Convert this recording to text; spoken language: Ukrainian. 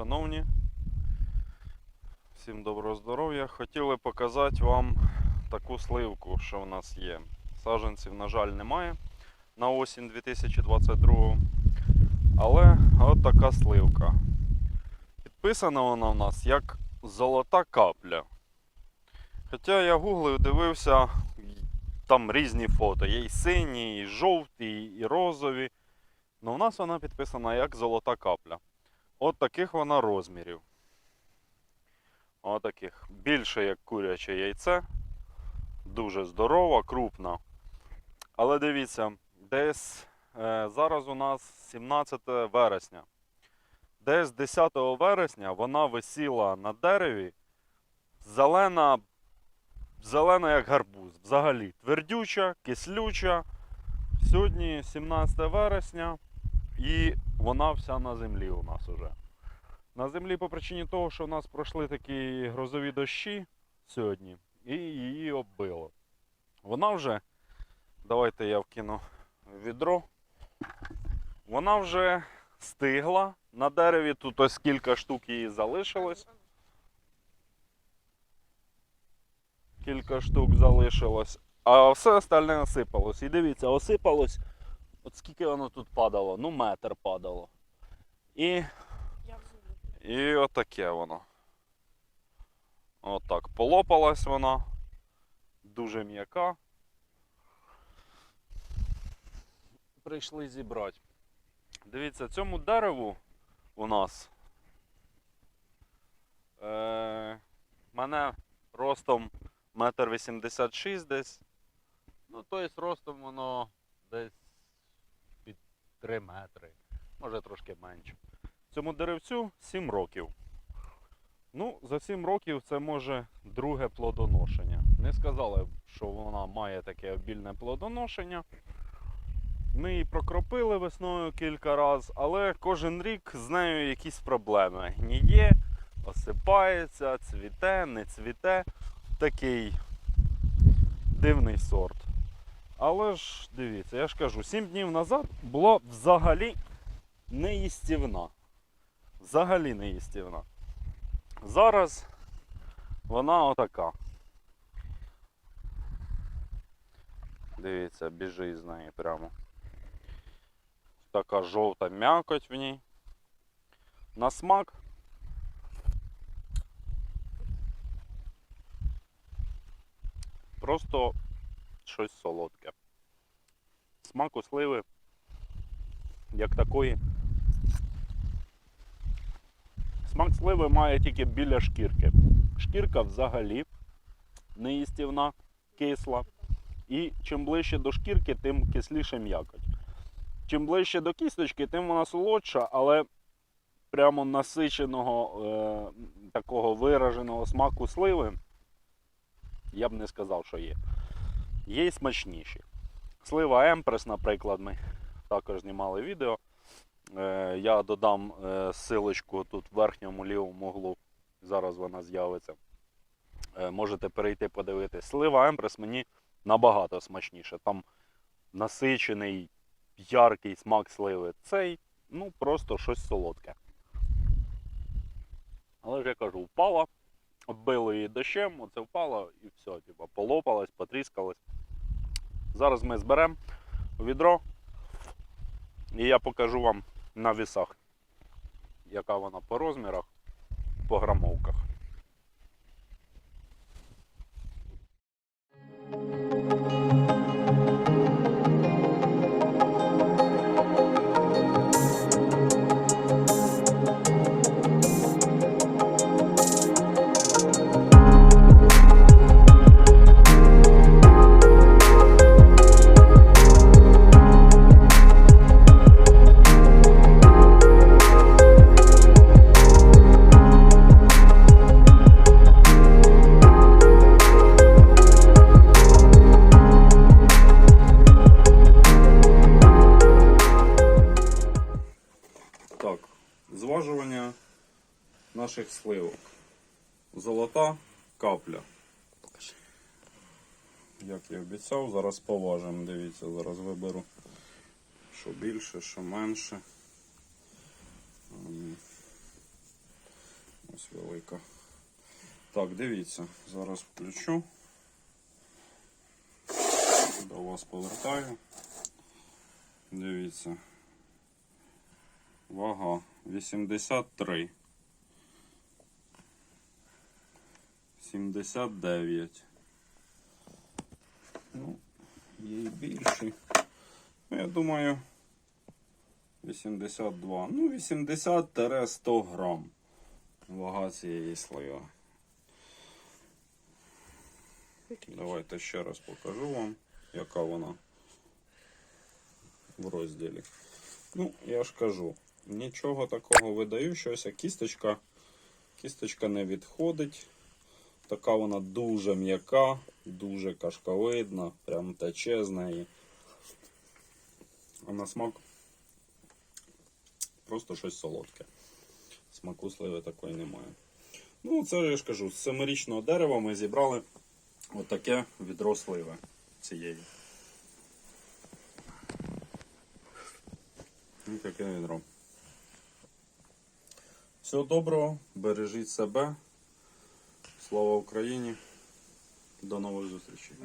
Шановні. Всім доброго здоров'я. Хотіли показати вам таку сливку, що в нас є. Саджанців, на жаль, немає на осінь 2022. Але от така сливка. Підписана вона в нас як золота капля. Хоча я гуглив, дивився, там різні фото. Є і сині, і жовті, і розові. Ну, у нас вона підписана як золота капля. От таких вона розмірів. От. Більше як куряче яйце. Дуже здорова, крупна. Але дивіться, десь е, зараз у нас 17 вересня. Десь 10 вересня вона висіла на дереві. Зелена, зелена як гарбуз. Взагалі. Твердюча, кислюча. Сьогодні 17 вересня. І вона вся на землі у нас уже. На землі по причині того, що в нас пройшли такі грозові дощі сьогодні, і її оббило. Вона вже, давайте я вкину відро. Вона вже стигла. На дереві тут ось кілька штук її залишилось. Кілька штук залишилось. А все остальне осипалось. І дивіться, осипалось. От скільки воно тут падало? Ну, метр падало. І, і отаке воно. Отак. Полопалась вона. Дуже м'яка. Прийшли зібрати. Дивіться, цьому дереву у нас. Е, мене ростом метр вісімдесят шість десь. Ну, тобто ростом воно десь 3 метри, може трошки менше. Цьому деревцю 7 років. Ну, за 7 років це може друге плодоношення. Не сказали, що вона має таке обільне плодоношення. Ми її прокропили весною кілька разів, але кожен рік з нею якісь проблеми. Гніє, осипається, цвіте, не цвіте. Такий дивний сорт. Але ж дивіться, я ж кажу, 7 днів назад була взагалі неїстівна. Взагалі неїстівна. Зараз вона отака. Дивіться, біжить з неї прямо. Така жовта м'якоть в ній. На смак. Просто щось солодке. Смаку сливи, як такої. Смак сливи має тільки біля шкірки. Шкірка взагалі неїстівна, кисла. І чим ближче до шкірки, тим кисліше м'якоть. Чим ближче до кісточки, тим вона солодша, але прямо насиченого е, такого вираженого смаку сливи я б не сказав, що є. Є й смачніші. Слива Емпрес, наприклад, ми також знімали відео. Е, я додам е, силочку тут в верхньому лівому углу. Зараз вона з'явиться. Е, можете перейти подивитись. Слива Емпрес мені набагато смачніше. Там насичений, яркий смак сливи. Цей, ну, просто щось солодке. Але ж я кажу, впала, оббило її дощем, оце впало і все, типу, полопалась, потріскалась. Зараз ми зберемо відро і я покажу вам на вісах, яка вона по розмірах, по грамовках. Наших сливок. Золота капля. Як я обіцяв, зараз поважимо. Дивіться, зараз виберу, що більше, що менше. Ем, Ось велика. Так, дивіться, зараз включу. До вас повертаю. Дивіться. Вага 83. 79. Ну, є і більші. Ну, я думаю, 82. Ну, 80-100 грам. Вага цієї слоя. Давайте ще раз покажу вам, яка вона в розділі. Ну, я ж кажу, нічого такого видаючогося. Кісточка, кісточка не відходить. Така вона дуже м'яка, дуже кашковидна, прям тече з неї. А на смак просто щось солодке. Смаку сливи такої немає. Ну, це я ж кажу, з семирічного дерева ми зібрали отаке відро сливи цієї. Ось таке відро. Всього доброго, бережіть себе. Слава Україні. До нових зустрічей.